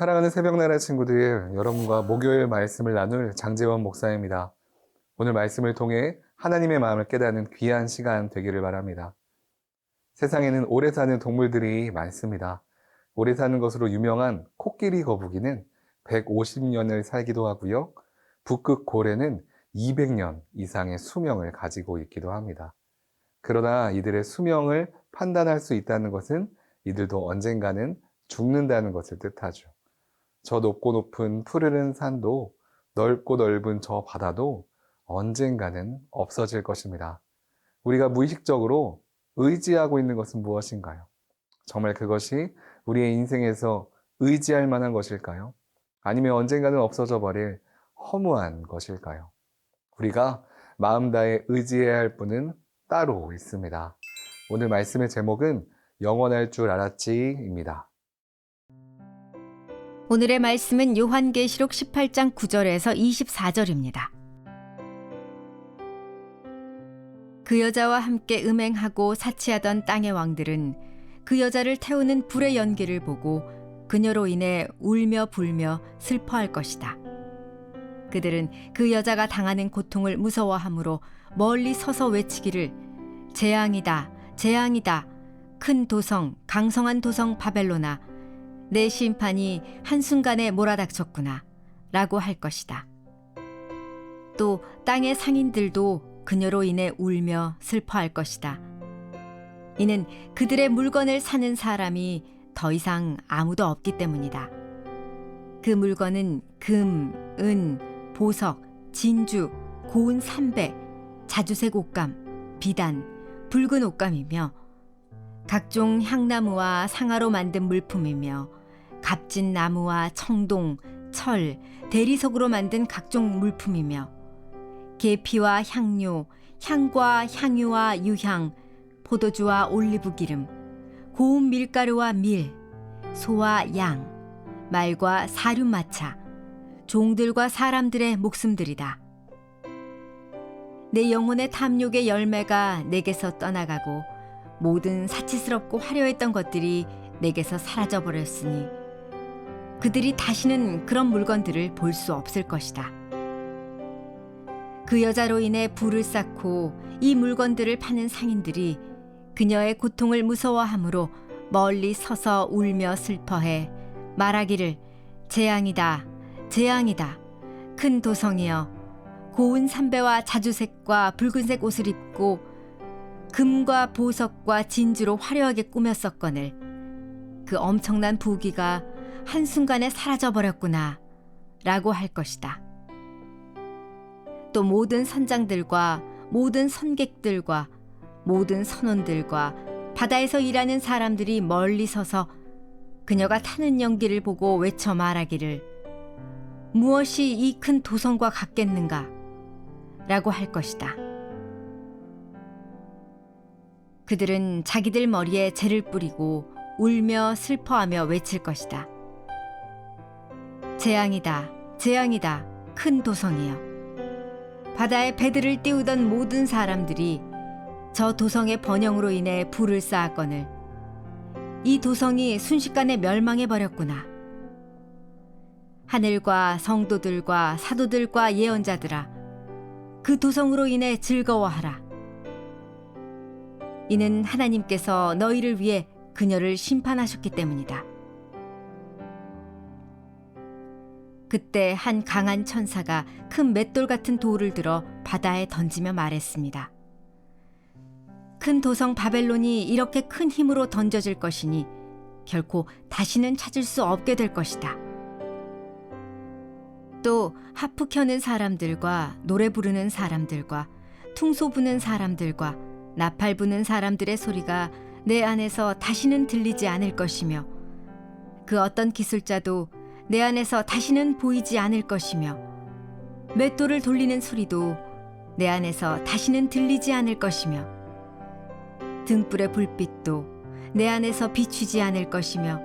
사랑하는 새벽나라 친구들, 여러분과 목요일 말씀을 나눌 장재원 목사입니다. 오늘 말씀을 통해 하나님의 마음을 깨닫는 귀한 시간 되기를 바랍니다. 세상에는 오래 사는 동물들이 많습니다. 오래 사는 것으로 유명한 코끼리 거북이는 150년을 살기도 하고요. 북극 고래는 200년 이상의 수명을 가지고 있기도 합니다. 그러나 이들의 수명을 판단할 수 있다는 것은 이들도 언젠가는 죽는다는 것을 뜻하죠. 저 높고 높은 푸르른 산도 넓고 넓은 저 바다도 언젠가는 없어질 것입니다. 우리가 무의식적으로 의지하고 있는 것은 무엇인가요? 정말 그것이 우리의 인생에서 의지할 만한 것일까요? 아니면 언젠가는 없어져 버릴 허무한 것일까요? 우리가 마음 다해 의지해야 할 분은 따로 있습니다. 오늘 말씀의 제목은 영원할 줄 알았지입니다. 오늘의 말씀은 요한계시록 18장 9절에서 24절입니다. 그 여자와 함께 음행하고 사치하던 땅의 왕들은 그 여자를 태우는 불의 연기를 보고 그녀로 인해 울며 불며 슬퍼할 것이다. 그들은 그 여자가 당하는 고통을 무서워하므로 멀리 서서 외치기를 재앙이다, 재앙이다, 큰 도성, 강성한 도성 바벨로나, 내 심판이 한순간에 몰아닥쳤구나, 라고 할 것이다. 또 땅의 상인들도 그녀로 인해 울며 슬퍼할 것이다. 이는 그들의 물건을 사는 사람이 더 이상 아무도 없기 때문이다. 그 물건은 금, 은, 보석, 진주, 고운 삼배, 자주색 옷감, 비단, 붉은 옷감이며 각종 향나무와 상아로 만든 물품이며 값진 나무와 청동, 철, 대리석으로 만든 각종 물품이며 계피와 향료, 향과 향유와 유향, 포도주와 올리브 기름, 고운 밀가루와 밀, 소와 양, 말과 사륜마차, 종들과 사람들의 목숨들이다. 내 영혼의 탐욕의 열매가 내게서 떠나가고 모든 사치스럽고 화려했던 것들이 내게서 사라져 버렸으니 그들이 다시는 그런 물건들을 볼 수 없을 것이다. 그 여자로 인해 불을 쌓고 이 물건들을 파는 상인들이 그녀의 고통을 무서워하므로 멀리 서서 울며 슬퍼해 말하기를 재앙이다, 재앙이다, 큰 도성이여 고운 삼배와 자주색과 붉은색 옷을 입고 금과 보석과 진주로 화려하게 꾸몄었거늘 그 엄청난 부귀가 한순간에 사라져 버렸구나 라고 할 것이다. 또 모든 선장들과 모든 선객들과 모든 선원들과 바다에서 일하는 사람들이 멀리 서서 그녀가 타는 연기를 보고 외쳐 말하기를 무엇이 이 큰 도성과 같겠는가 라고 할 것이다. 그들은 자기들 머리에 재를 뿌리고 울며 슬퍼하며 외칠 것이다. 재앙이다, 재앙이다, 큰 도성이여. 바다에 배들을 띄우던 모든 사람들이 저 도성의 번영으로 인해 불을 쌓았거늘 이 도성이 순식간에 멸망해 버렸구나. 하늘과 성도들과 사도들과 예언자들아, 그 도성으로 인해 즐거워하라. 이는 하나님께서 너희를 위해 그녀를 심판하셨기 때문이다. 그때 한 강한 천사가 큰 맷돌 같은 돌을 들어 바다에 던지며 말했습니다. 큰 도성 바벨론이 이렇게 큰 힘으로 던져질 것이니 결코 다시는 찾을 수 없게 될 것이다. 또 하프 켜는 사람들과 노래 부르는 사람들과 퉁소 부는 사람들과 나팔 부는 사람들의 소리가 내 안에서 다시는 들리지 않을 것이며 그 어떤 기술자도 내 안에서 다시는 보이지 않을 것이며 맷돌을 돌리는 소리도 내 안에서 다시는 들리지 않을 것이며 등불의 불빛도 내 안에서 비추지 않을 것이며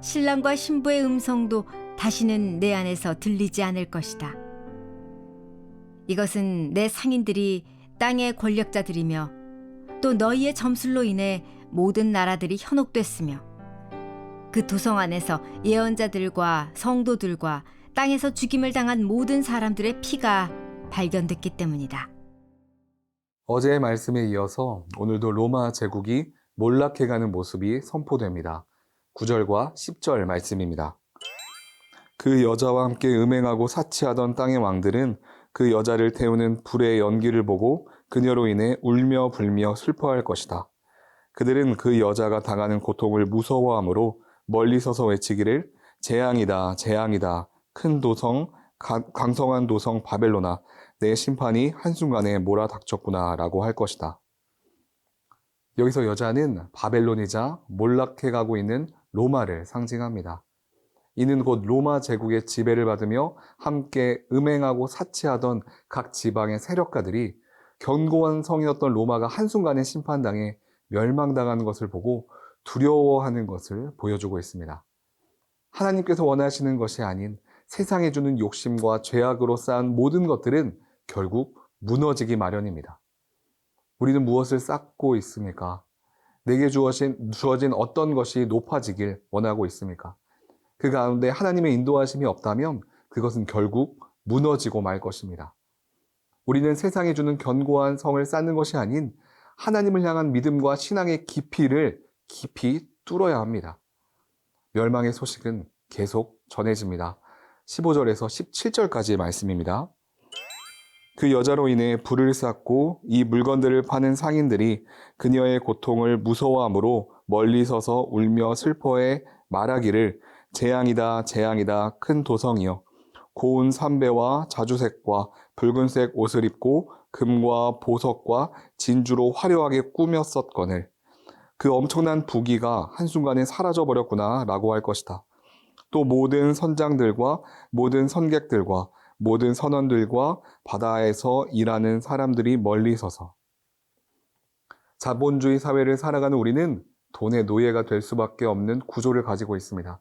신랑과 신부의 음성도 다시는 내 안에서 들리지 않을 것이다. 이것은 내 상인들이 땅의 권력자들이며 또 너희의 점술로 인해 모든 나라들이 현혹됐으며 그 도성 안에서 예언자들과 성도들과 땅에서 죽임을 당한 모든 사람들의 피가 발견됐기 때문이다. 어제의 말씀에 이어서 오늘도 로마 제국이 몰락해가는 모습이 선포됩니다. 9절과 10절 말씀입니다. 그 여자와 함께 음행하고 사치하던 땅의 왕들은 그 여자를 태우는 불의 연기를 보고 그녀로 인해 울며 불며 슬퍼할 것이다. 그들은 그 여자가 당하는 고통을 무서워하므로 멀리 서서 외치기를 재앙이다, 재앙이다. 큰 도성, 가- 강성한 도성 바벨로나, 내 심판이 한순간에 몰아닥쳤구나 라고 할 것이다. 여기서 여자는 바벨론이자 몰락해가고 있는 로마를 상징합니다. 이는 곧 로마 제국의 지배를 받으며 함께 음행하고 사치하던 각 지방의 세력가들이 견고한 성이었던 로마가 한순간에 심판당해 멸망당하는 것을 보고 두려워하는 것을 보여주고 있습니다. 하나님께서 원하시는 것이 아닌 세상에 주는 욕심과 죄악으로 쌓은 모든 것들은 결국 무너지기 마련입니다. 우리는 무엇을 쌓고 있습니까? 내게 주어진, 주어진 어떤 것이 높아지길 원하고 있습니까? 그 가운데 하나님의 인도하심이 없다면 그것은 결국 무너지고 말 것입니다. 우리는 세상에 주는 견고한 성을 쌓는 것이 아닌 하나님을 향한 믿음과 신앙의 깊이를 깊이 뚫어야 합니다. 멸망의 소식은 계속 전해집니다. 15절에서 17절까지의 말씀입니다. 그 여자로 인해 불을 쌓고 이 물건들을 파는 상인들이 그녀의 고통을 무서워함으로 멀리 서서 울며 슬퍼해 말하기를 재앙이다 재앙이다 큰 도성이여 고운 삼배와 자주색과 붉은색 옷을 입고 금과 보석과 진주로 화려하게 꾸몄었거늘 그 엄청난 부귀가 한순간에 사라져 버렸구나 라고 할 것이다. 또 모든 선장들과 모든 선객들과 모든 선원들과 바다에서 일하는 사람들이 멀리 서서 자본주의 사회를 살아가는 우리는 돈의 노예가 될 수밖에 없는 구조를 가지고 있습니다.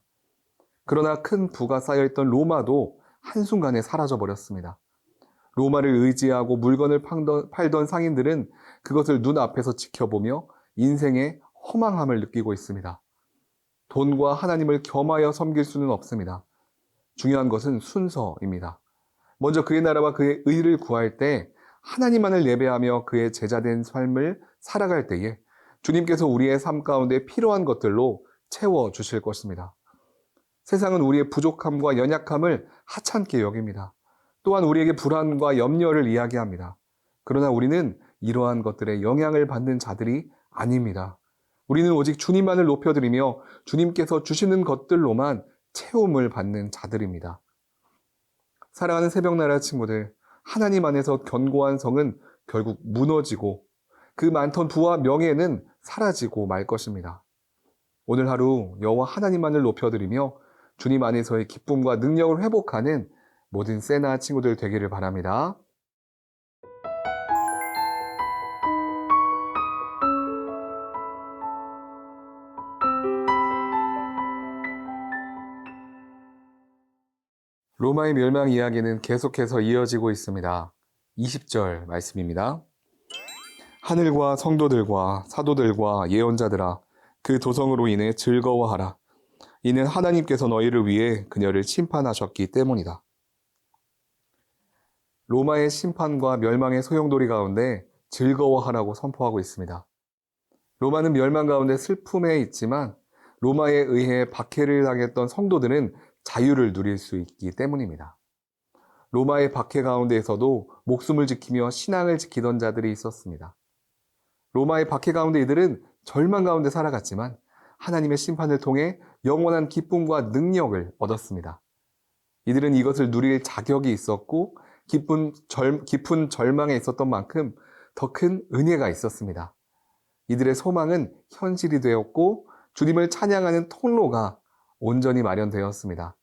그러나 큰 부가 쌓여있던 로마도 한순간에 사라져 버렸습니다. 로마를 의지하고 물건을 팔던 상인들은 그것을 눈앞에서 지켜보며 인생의 허망함을 느끼고 있습니다. 돈과 하나님을 겸하여 섬길 수는 없습니다. 중요한 것은 순서입니다. 먼저 그의 나라와 그의 의를 구할 때 하나님만을 예배하며 그의 제자된 삶을 살아갈 때에 주님께서 우리의 삶 가운데 필요한 것들로 채워 주실 것입니다. 세상은 우리의 부족함과 연약함을 하찮게 여깁니다. 또한 우리에게 불안과 염려를 이야기합니다. 그러나 우리는 이러한 것들의 영향을 받는 자들이 아닙니다. 우리는 오직 주님만을 높여드리며 주님께서 주시는 것들로만 채움을 받는 자들입니다. 사랑하는 새벽나라 친구들, 하나님 안에서 견고한 성은 결국 무너지고 그 많던 부와 명예는 사라지고 말 것입니다. 오늘 하루 여호와 하나님만을 높여드리며 주님 안에서의 기쁨과 능력을 회복하는 모든 세나 친구들 되기를 바랍니다. 로마의 멸망 이야기는 계속해서 이어지고 있습니다. 20절 말씀입니다. 하늘과 성도들과 사도들과 예언자들아 그 도성으로 인해 즐거워하라. 이는 하나님께서 너희를 위해 그녀를 심판하셨기 때문이다. 로마의 심판과 멸망의 소용돌이 가운데 즐거워하라고 선포하고 있습니다. 로마는 멸망 가운데 슬픔에 있지만 로마에 의해 박해를 당했던 성도들은 자유를 누릴 수 있기 때문입니다. 로마의 박해 가운데에서도 목숨을 지키며 신앙을 지키던 자들이 있었습니다. 로마의 박해 가운데 이들은 절망 가운데 살아갔지만 하나님의 심판을 통해 영원한 기쁨과 능력을 얻었습니다. 이들은 이것을 누릴 자격이 있었고 깊은, 절, 깊은 절망에 있었던 만큼 더 큰 은혜가 있었습니다. 이들의 소망은 현실이 되었고 주님을 찬양하는 통로가 온전히 마련되었습니다.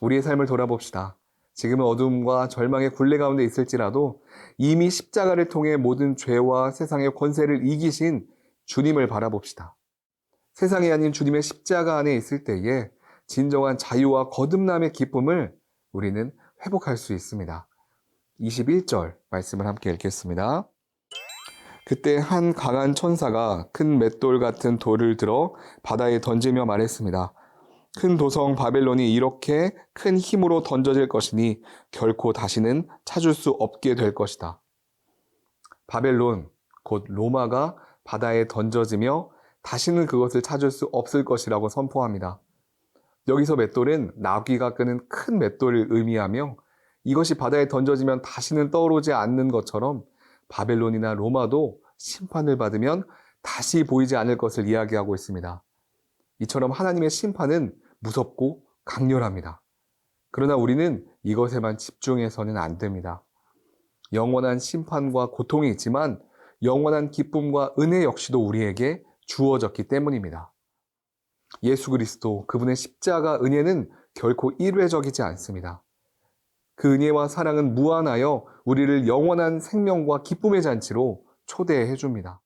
우리의 삶을 돌아봅시다. 지금은 어둠과 절망의 굴레 가운데 있을지라도 이미 십자가를 통해 모든 죄와 세상의 권세를 이기신 주님을 바라봅시다. 세상이 아닌 주님의 십자가 안에 있을 때에 진정한 자유와 거듭남의 기쁨을 우리는 회복할 수 있습니다. 21절 말씀을 함께 읽겠습니다. 그때 한 강한 천사가 큰 맷돌 같은 돌을 들어 바다에 던지며 말했습니다. 큰 도성 바벨론이 이렇게 큰 힘으로 던져질 것이니 결코 다시는 찾을 수 없게 될 것이다. 바벨론, 곧 로마가 바다에 던져지며 다시는 그것을 찾을 수 없을 것이라고 선포합니다. 여기서 맷돌은 나귀가 끄는 큰 맷돌을 의미하며 이것이 바다에 던져지면 다시는 떠오르지 않는 것처럼 바벨론이나 로마도 심판을 받으면 다시 보이지 않을 것을 이야기하고 있습니다. 이처럼 하나님의 심판은 무섭고 강렬합니다. 그러나 우리는 이것에만 집중해서는 안 됩니다. 영원한 심판과 고통이 있지만 영원한 기쁨과 은혜 역시도 우리에게 주어졌기 때문입니다. 예수 그리스도 그분의 십자가 은혜는 결코 일회적이지 않습니다. 그 은혜와 사랑은 무한하여 우리를 영원한 생명과 기쁨의 잔치로 초대해 줍니다.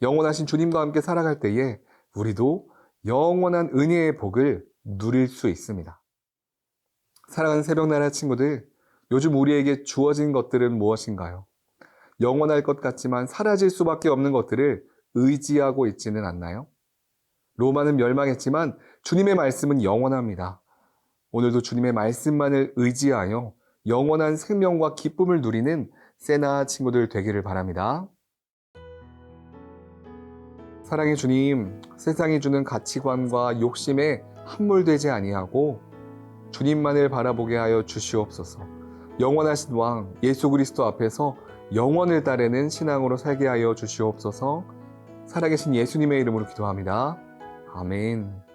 영원하신 주님과 함께 살아갈 때에 우리도 영원한 은혜의 복을 누릴 수 있습니다. 사랑하는 새벽나라 친구들, 요즘 우리에게 주어진 것들은 무엇인가요? 영원할 것 같지만 사라질 수밖에 없는 것들을 의지하고 있지는 않나요? 로마는 멸망했지만 주님의 말씀은 영원합니다. 오늘도 주님의 말씀만을 의지하여 영원한 생명과 기쁨을 누리는 세나 친구들 되기를 바랍니다. 사랑의 주님, 세상이 주는 가치관과 욕심에 함몰되지 아니하고 주님만을 바라보게 하여 주시옵소서. 영원하신 왕 예수 그리스도 앞에서 영원을 따르는 신앙으로 살게 하여 주시옵소서. 살아계신 예수님의 이름으로 기도합니다. 아멘.